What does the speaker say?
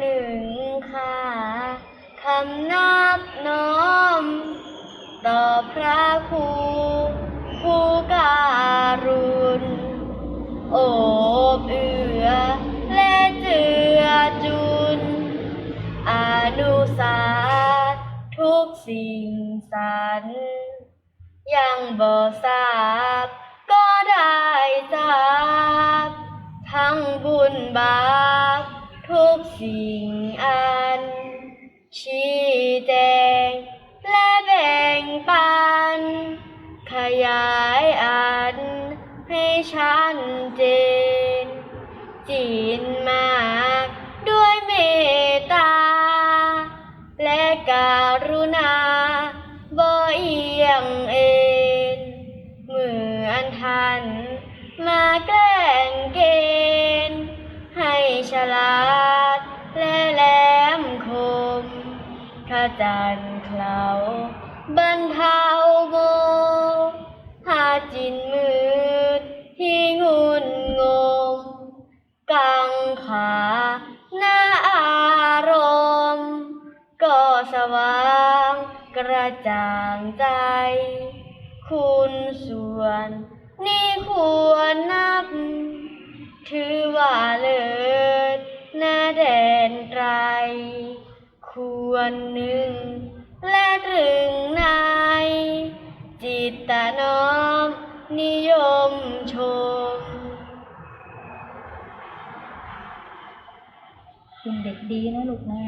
หนึ่งค่ะคำนับน้อม ต่อพระครูผู้การุณ โอบเอือ และเจือจุน อนุสาทุกสิ่งสรรยังบ่ทราบ ก็ได้ทราบ ทั้งบุญบาป ทุกสิ่งอัน ชี้แจงและแบ่งปัน ขยายอัน ให้ชัดเจนจินมากด้วยเมตตา และการุณาบ่เอียงเอ็นเหมือนท่านมาแกล้งเกณฑ์ให้ฉลาด ขจันเคลาบรรเทาโมหาจินมืดที่งุนงง กังขาหน้าอารมณ์ก็สว่างกระจ่างใจ คุณส่วน นี่ควรนับ วนหนึ่ง และตรึงใน จิตตน้อม นิยมชม เป็นเด็กดีนะลูกนะ